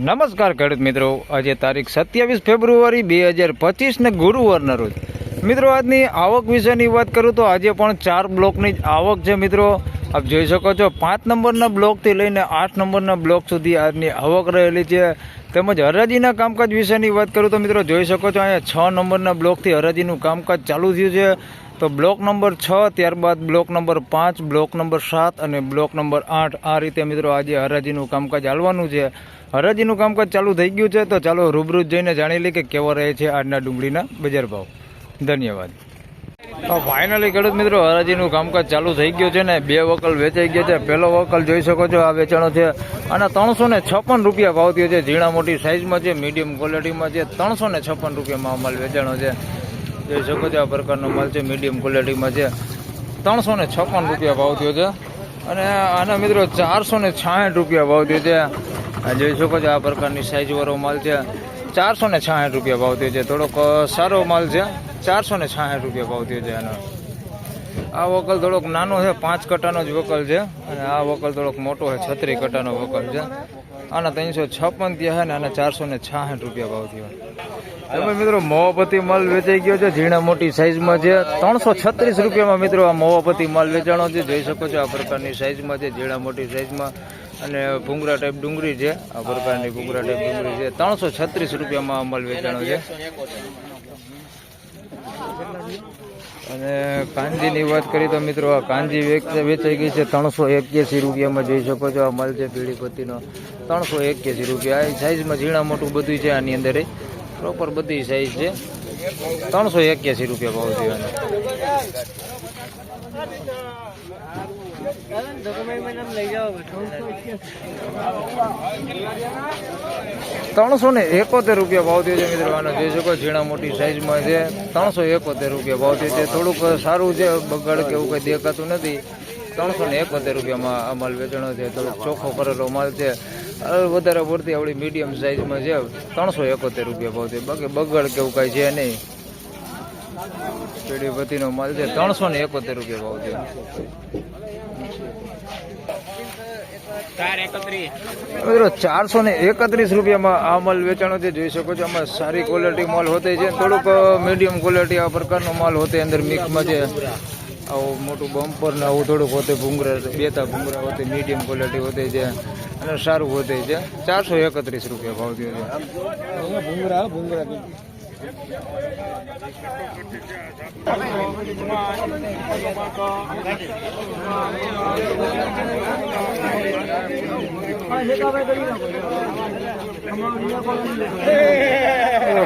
નમસ્કાર ખેડૂત મિત્રો. આજે તારીખ સત્યાવીસ ફેબ્રુઆરી બે હજાર પચીસને ગુરુવારના રોજ. મિત્રો, આજની આવક વિશેની વાત કરું તો આજે પણ ચાર બ્લોકની જ આવક છે મિત્રો. આપ જોઈ શકો છો, પાંચ નંબરના બ્લોકથી લઈને આઠ નંબરના બ્લોક સુધી આજની આવક રહેલી છે. તેમજ હરાજીના કામકાજ વિશેની વાત કરું તો મિત્રો જોઈ શકો છો અહીંયા છ નંબરના બ્લોકથી હરાજીનું કામકાજ ચાલુ થયું છે. તો બ્લોક નંબર છ, ત્યારબાદ બ્લોક નંબર પાંચ, બ્લોક નંબર સાત અને બ્લોક નંબર આઠ. આ રીતે મિત્રો આજે હરાજીનું કામકાજ હાલવાનું છે. હરાજીનું કામકાજ ચાલુ થઈ ગયું છે તો ચાલો રૂબરૂ જઈને જાણી લઈએ કે કેવા રહે છે આજના ડુંગળીના બજાર ભાવ. ધન્યવાદ. તો ફાઇનલી ખેડૂત મિત્રો, હરાજીનું કામકાજ ચાલુ થઈ ગયું છે ને બે વકલ વેચાઈ ગયા છે. પહેલો વકલ જોઈ શકો છો, આ વેચાણો છે. અને ત્રણસો ને છપ્પન રૂપિયા ભાવ થયો છે. ઝીણા મોટી સાઇઝમાં છે મીડિયમ ક્વોલિટીમાં છે. ત્રણસો ને છપ્પન રૂપિયામાં માલ વેચાણો છે. જોઈ શકો છો, આ પ્રકારનો માલ છે મીડિયમ ક્વોલિટીમાં છે. ત્રણસો ને છપ્પન રૂપિયા ભાવ થયો છે. અને આના મિત્રો ચારસો ને છાસઠ રૂપિયા ભાવ થયો છે. જોઈ શકો છો, આ પ્રકારની સાઇઝવાળો માલ છે. ચારસો ને છાસઠ રૂપિયા ભાવ થયો છે. થોડોક સારો માલ છે. ચારસો ને છાસઠ રૂપિયા ભાવ થયો છે એનો આ વકલ થોડોક નાનો છે, પાંચ કટાનો જ વકલ છે. અને આ વકલ થોડોક મોટો છે, છત્રી કટાનો વકલ છે. આના ત્રણસો છપ્પન ત્યાં છે ને આના ચારસો ને છાસઠ રૂપિયા ભાવ થયો. તમે મિત્રો મોવાપતિ માલ વેચાઈ ગયો છે, ઝીણા મોટી સાઈઝમાં છે. ત્રણસો છત્રીસ રૂપિયામાં મિત્રો આ મોવાપતિ માલ વેચાણો છે. જોઈ શકો છો આ પ્રકારની સાઈઝમાં છે, ઝીણા મોટી સાઈઝમાં. અને ભૂંગરા ટાઈપ ડુંગળી છે. આ પ્રકારની ભૂંગરા ટાઈપ ડુંગળી છે. ત્રણસો છત્રીસ રૂપિયામાં માલ વેચાણો છે. અને કાંજીની વાત કરી તો મિત્રો આ કાંજી વેચ- વેચાઈ ગઈ છે ત્રણસો એક્યાસી રૂપિયામાં જોઈ શકો છો. આ માલ છે પીળીપતિનો ત્રણસો એક્યાસી રૂપિયા. આ સાઈઝમાં ઝીણા મોટું બધું છે આની અંદર. પ્રોપર બધી સાઈઝ છે. ત્રણસો એક્યાસી રૂપિયા ભાવ થયો. ત્રણસો ને એકોતેર રૂપિયા ભાવ થયો છે મિત્રો. આનો જોઈ ઝીણા મોટી સાઈઝમાં છે. ત્રણસો એકોતેર રૂપિયા ભાવ થયો છે. થોડુંક સારું છે બગાડ કે એવું કંઈ દેખાતું નથી. ત્રણસો ને એકોતેર રૂપિયામાં આ માલ વેચાણો છે. થોડોક ચોખ્ખો કરેલો માલ છે. વધારે પડતી આવડી મીડિયમ સાઈઝમાં છે. ત્રણસો એકોતેર રૂપિયા ભાવ છે. બાકી બગાડ કે એવું કાંઈ છે નહીં. પેઢીપતિનો માલ છે. ત્રણસો ને એકોતેર રૂપિયા ભાવ છે. મિત્રો, ચારસો ને એકત્રીસ રૂપિયામાં આ માલ વેચાણો છે. જોઈ શકો છો, આમાં સારી ક્વોલિટી માલ હોતે છે. થોડુંક મીડિયમ ક્વોલિટી આ પ્રકારનો માલ હોતે અંદર મિક્સમાં છે. આવું મોટું બમ્પર ને આવું થોડુંક હોતે ભૂંગરા બેતા ભૂંગરા હોતે મીડિયમ ક્વોલિટી હોતે છે. અને સારું હોતે છે. ચારસો એકત્રીસ રૂપિયા ભાવ થયો છે.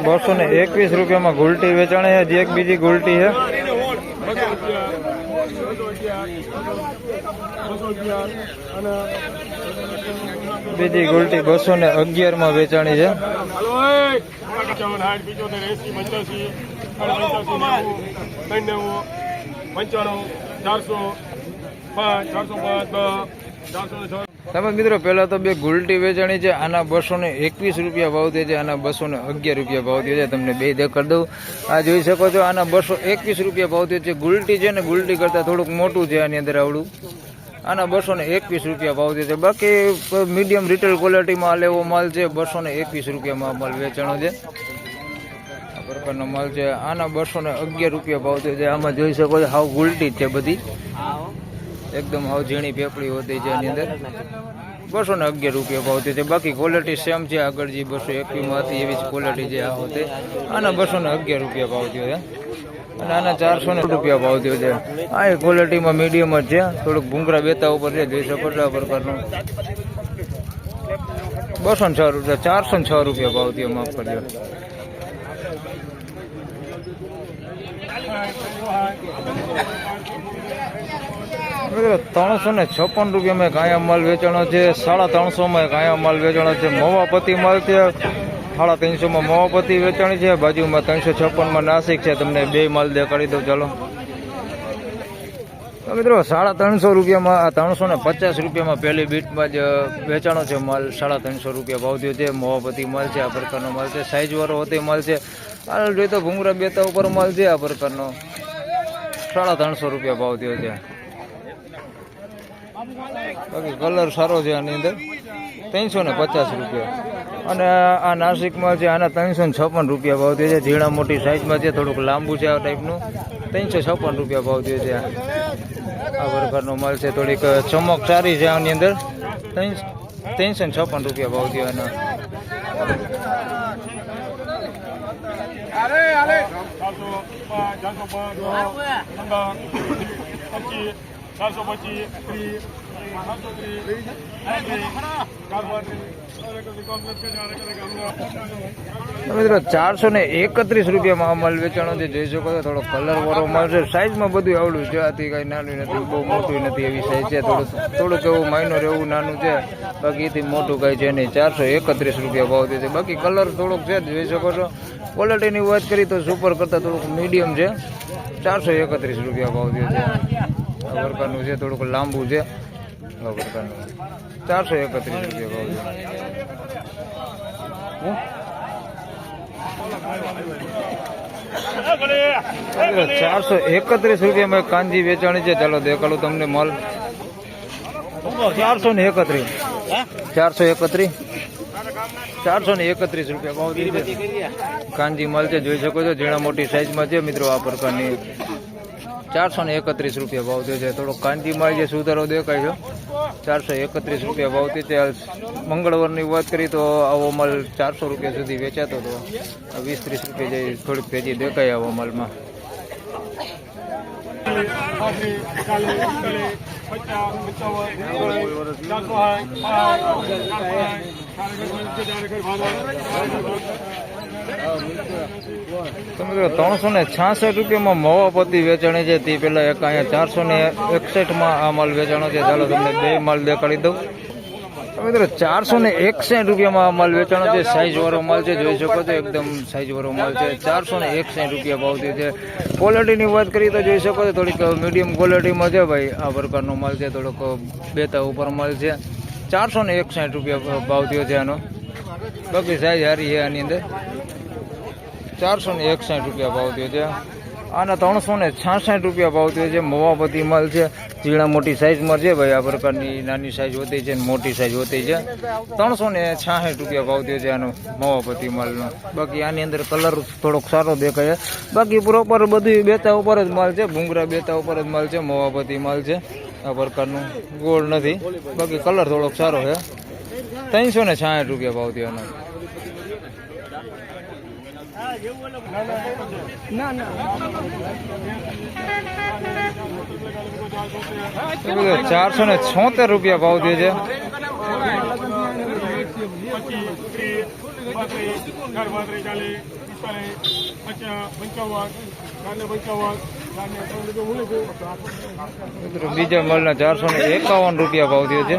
બસો ને એકવીસ રૂપિયામાં ગુલટી વેચાણે છે એક બીજી ગુલટી છે. બીજી ગુલટી બસો ને અગિયારમાં વેચાણી છે. પંચાણું, ચારસો, પાંચ ચારસો પાંચ ચારસો છ. તમે મિત્રો, પહેલા તો બે ગુલટી વેચાણી છે, આના બસો ને એકવીસ રૂપિયા ભાવ થયો છે, આના બસો ને અગિયાર રૂપિયા ભાવ થયો છે. તમને બે દેખાડ દઉં. આ જોઈ શકો છો, આના બસો એકવીસ રૂપિયા ભાવ થયો છે. ગુલટી છે ને ગુલટી કરતાં થોડુંક મોટું છે આની અંદર આવડું. આના બસો ને એકવીસ રૂપિયા ભાવ થયો છે. બાકી મીડિયમ રિટેલ ક્વોલિટીમાં લેવો માલ છે બસો ને એકવીસ રૂપિયામાં માલ વેચાણો છે. આ પ્રકારનો માલ છે. આના બસો ને અગિયાર રૂપિયા ભાવ થયો છે. આમાં જોઈ શકો છો, હાવ ગુલટી છે બધી. એકદમ હાવ ઝીણી પેપડી હોતી છે એની અંદર. બસો ને અગિયાર રૂપિયા ભાવ છે. બાકી ક્વોલિટી સેમ છે. આગળ જે બસો એકવીમાં હતી, એવી જ ક્વોલિટી છે આ હોતે. આના બસો ને અગિયાર રૂપિયા ભાવ થયો છે. અને આના ચારસો ને રૂપિયા ભાવ થયો છે. આ એ ક્વોલિટીમાં મીડિયમ જ છે. થોડુંક ભૂંગરા બેતા ઉપર છે. જોઈ શકો છો આ પ્રકારનું. બસો ને છ રૂપિયા, ચારસો ને છ રૂપિયા ભાવ થયો માફ કરજો ત્રણસો ને છપ્પન રૂપિયામાં કાયા માલ વેચાણો છે, સાડા ત્રણસોમાં કાયા માલ વેચાણો છે, મોવાપતિ માલ છે, સાડા ત્રણસોમાં મોવાપતિ વેચાણી છે, બાજુમાં ત્રણસો છપ્પનમાં નાસિક છે, તમને બે માલ દેખાડી દઉં, ચાલો. મિત્રો, સાડા ત્રણસો રૂપિયામાં ત્રણસો ને પચાસ રૂપિયામાં પહેલી બીટમાં જ વેચાણો છે માલ, સાડા ત્રણસો રૂપિયા ભાવ થયો છે, મોવાપતિ માલ છે, આ પ્રકારનો માલ છે, સાઈઝવાળો હોતે માલ છે, હાલ જોઈએ તો ભૂંગરા બેતા ઉપર માલ છે, આ પ્રકારનો, સાડા ત્રણસો રૂપિયા ભાવ થયો છે. બાકી કલર સારો છે આની અંદર. ત્રણસો ને પચાસ રૂપિયા. અને આ નાસિકમાં છે આના ત્રણસો ને છપ્પન રૂપિયા ભાવ થયો છે. ઝીણા મોટી સાઈઝમાં છે, થોડુંક લાંબુ છે આ ટાઈપનું. ત્રણસો છપ્પન રૂપિયા ભાવ થયો છે આ. પ્રકારનો માલ છે, થોડીક ચમક સારી છે આની અંદર. ત્રણસો ને છપ્પન રૂપિયા ભાવ થયો એનો ચારસો પાંચ ચારસો પચીસ ત્રીસ ત્રીસ મિત્રો, ચારસો ને એકત્રીસ રૂપિયામાં અમલ માલ વેચાણો છે. જોઈ શકો છો, થોડો કલર વાળો માલ છે. સાઈઝમાં બધું આવડું છે. આથી કઈ નાનું નથી, બહુ મોટું નથી એવી સાઈઝ છે. થોડું થોડુંક એવું માઇનોર એવું નાનું છે. બાકી એથી મોટું કઈ છે નહીં. ચારસો એકત્રીસ રૂપિયા ભાવ દે છે. બાકી કલર થોડોક છે જ, જોઈ શકો છો. ક્વોલિટીની વાત કરી તો સુપર કરતાં થોડુંક મીડિયમ છે. ચારસો એકત્રીસ રૂપિયા ભાવ દે છે. આ છે, થોડુંક લાંબુ છે. આ ચારસો એકત્રીસ રૂપિયા ભાવ છે. ચારસો એકત્રીસ રૂપિયામાં કાંજી વેચાણી છે. ચાલો દેખાડું તમને માલ. ચારસો ને એકત્રીસ. ચારસો એકત્રીસ. ચારસો ને એકત્રીસ રૂપિયા ભાવ કાંજી માલ છે, જોઈ શકો છો, ઝીણા મોટી સાઈઝમાં છે. મિત્રો, આ પ્રકારની ચારસો ને એકત્રીસ રૂપિયા ભાવ થયો છે. થોડો કાંજીમાં જે સુધારો દેખાય છે. ચારસો એકત્રીસ રૂપિયા ભાવ થયો છે. મંગળવારની વાત કરી તો આવો માલ ચારસો રૂપિયા સુધી વેચાતો હતો. વીસ ત્રીસ રૂપિયા જે થોડીક ભેજી દેખાય આવા માલમાં. મિત્રો ત્રણસો ને છાસઠ રૂપિયામાં મવાપતિ વેચાણી છે. તે પેલા એક અહીંયા ચારસો ને એકસઠમાં આ માલ વેચાણો છે. ચાલો તમને બે માલ દેખાડી દઉં. મિત્રો ચારસો ને એકસઠ રૂપિયામાં આ માલ વેચાણો છે. સાઈઝ વાળો માલ છે. જોઈ શકો છો, એકદમ સાઈઝ વાળો માલ છે. ચારસો ને એકસઠ રૂપિયા ભાવતી છે. ક્વોલિટીની વાત કરીએ તો જોઈ શકો છો, થોડીક મીડિયમ ક્વોલિટીમાં છે ભાઈ. આ પ્રકારનો માલ છે. થોડોક બેતા ઉપર માલ છે. ચારસો ને એકસઠ રૂપિયા ભાવ છે આનો. બાકી સાઈઝ સારી છે આની અંદર. ચારસો ને એકસાઠ રૂપિયા ભાવ થયો છે. આના ત્રણસો ને છાસઠ રૂપિયા ભાવ થયો છે. મવાપતિ માલ છે. ઝીણા મોટી સાઇઝમાં છે. ભાઈ, આ પ્રકારની નાની સાઇઝ હોતી છે ને મોટી સાઇઝ હોતી છે. ત્રણસો ને છાસઠ રૂપિયા ભાવ થયો છે આનો મવાપતિ માલનો. બાકી આની અંદર કલર થોડોક સારો દેખાય છે. બાકી પ્રોપર બધું બેતા ઉપર જ માલ છે. ભૂંગરા બેતા ઉપર જ માલ છે. મવાપતિ માલ છે. આ પ્રકારનું ગોળ નથી. બાકી કલર થોડોક સારો છે. ત્રણસો ને છાસઠ રૂપિયા ભાવ થયો એનો ચારસો ને છોતેર રૂપિયા ભાવ દે છે. બીજા માલના ચારસો ને એકાવન રૂપિયા ભાવ થયો છે.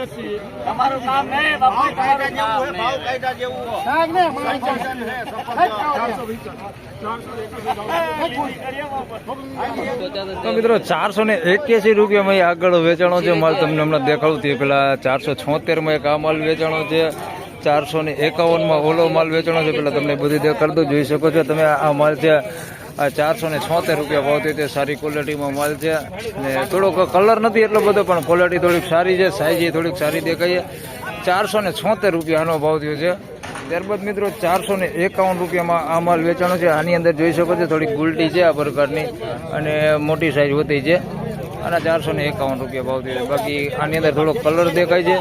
એસી તમારું કામ ને બાપુ તમારું કામ નહીં. તો મિત્રો ચારસો ને એક્યાસી રૂપિયામાં એ આગળ વેચાણો છે માલ તમને હમણાં દેખાડું તે પેલા ચારસો છોતેરમાં એક આ માલ વેચાણો છે. ચારસો ને એકાવનમાં ઓલો માલ વેચાણો છે. પેલા તમને બધી દેખાડતું જોઈ શકો છો તમે આ માલ છે ચારસો ને છોતેર રૂપિયા ભાવ થયો તે સારી ક્વોલિટીમાં માલ છે. ને થોડોક કલર નથી એટલો બધો, પણ ક્વોલિટી થોડીક સારી છે સાઈઝ થોડીક સારી દેખાય ચારસો ને છોતેર રૂપિયા આનો ભાવ થયો છે. ત્યારબાદ મિત્રો, ચારસો ને એકાવન રૂપિયામાં આ માલ વેચાણો છે. આની અંદર જોઈ શકો છો, થોડીક ગુલટી છે આ પ્રકારની અને મોટી સાઈઝ હોતી છે. આના ચારસો ને એકાવન રૂપિયા ભાવ થયો છે. બાકી આની અંદર થોડોક કલર દેખાય છે.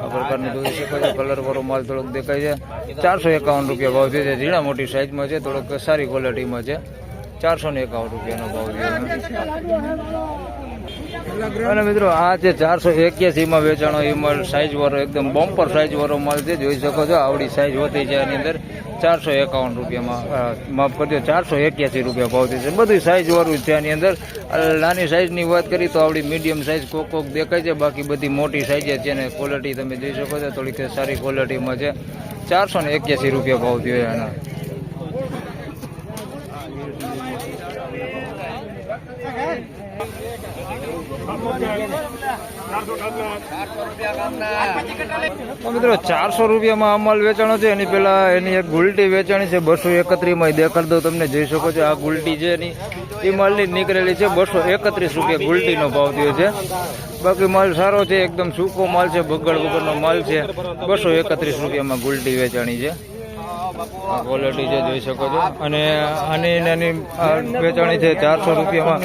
આ પ્રકારનું જોઈ શકો છો. કલરવાળો માલ થોડોક દેખાય છે. ચારસો એકાવન રૂપિયા ભાવ છે. ઝીણા મોટી સાઈઝમાં છે. થોડોક સારી ક્વોલિટીમાં છે. ચારસો ને એકાવન રૂપિયાનો ભાવ છે. અને મિત્રો, આ છે ચારસો એક્યાસીમાં વેચાણો. એ માલ સાઇઝ વાળો, એકદમ બમ્પર સાઇઝ વાળો માલ છે. જોઈ શકો છો, આવડી સાઇઝ હોતી છે એની અંદર. ચારસો એકાવન રૂપિયામાં માફ કરજો, ચારસો એક્યાસી રૂપિયા ભાવતી છે. બધી સાઇઝ વાળું છે આની અંદર. નાની સાઇઝની વાત કરી તો આવડી મીડિયમ સાઇઝ કોક કોક દેખાય છે. બાકી બધી મોટી સાઇઝ છે અને ક્વોલિટી તમે જોઈ શકો છો. થોડીક સારી ક્વોલિટીમાં છે. ચારસો ને એક્યાસી રૂપિયા ભાવ હોય આના. મિત્રો, ચારસો રૂપિયામાં આ માલ વેચાણો છે. એની પેલા એની એક ગુલટી વેચાણી છે. બસો એકત્રીસમાં દેખાડ દો, તમને જોઈ શકો છો. આ ગુલટી છે એની, એ માલની નીકળેલી છે. બસો એકત્રીસ રૂપિયા ગુલટીનો ભાવ થયો છે. બાકી માલ સારો છે. એકદમ સૂકો માલ છે. બગડ વગરનો માલ છે. બસો એકત્રીસ રૂપિયામાં ગુલટી વેચાણી છે. ક્વોલિટી છે જોઈ શકો છો. અને આની નાની વેચાણી છે ચારસો રૂપિયામાં.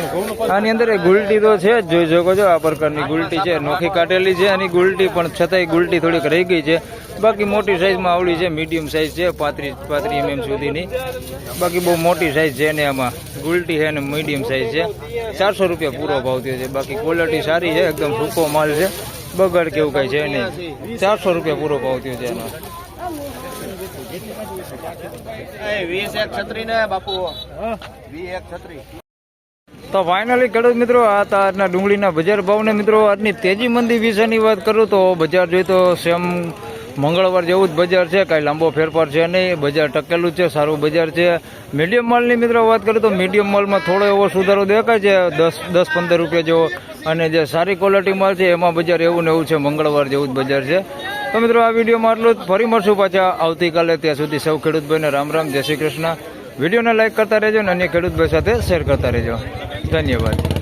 આની અંદર એ ગુલટી તો છે જ, જોઈ શકો છો આ પ્રકારની ગુલટી છે. નોખી કાઢેલી છે, આની ગુલટી પણ છતાંય ગુલટી થોડીક રહી ગઈ છે. બાકી મોટી સાઇઝમાં આવડી છે મીડિયમ સાઇઝ છે, પાંત્રીસ પાંત્રીસ એમએમ સુધીની. બાકી બહુ મોટી સાઇઝ છે ને આમાં. ગુલટી છે અને મીડિયમ સાઈઝ છે. ચારસો રૂપિયા પૂરો ભાવ થયો છે. બાકી ક્વોલિટી સારી છે, એકદમ સૂકો માલ છે. બગડ કેવું કાંઈ છે નહીં. ચારસો રૂપિયા પૂરો ભાવ થયો છે એનો. વીસ એક છત્રી ને બાપુ. વીસ એક છત્રી. તો ફાઇનલી ખેડૂત મિત્રો આ આજના ડુંગળીના બજાર ભાવને મિત્રો આજની તેજી મંદી વિશેની વાત કરું તો બજાર જોઈએ તો સેમ મંગળવાર જેવું જ બજાર છે કાંઈ લાંબો ફેરફાર છે નહીં બજાર ટકેલું છે સારું બજાર છે. મીડિયમ માલની મિત્રો વાત કરું તો મીડિયમ માલમાં થોડો એવો સુધારો દેખાય છે દસ દસ પંદર રૂપિયા જેવો. અને જે સારી ક્વોલિટી માલ છે એમાં બજાર એવું ને એવું છે મંગળવાર જેવું જ બજાર છે. તો મિત્રો આ વિડીયોમાં આટલું જ. ફરી મળશું પાછા આવતીકાલે. ત્યાં સુધી સૌ ખેડૂતભાઈને રામ રામ. જય શ્રી કૃષ્ણ. વિડીયોને લાઇક કરતા રહેજો અને અન્ય ખેડૂતભાઈ સાથે શેર કરતા રહેજો. ધન્યવાદ.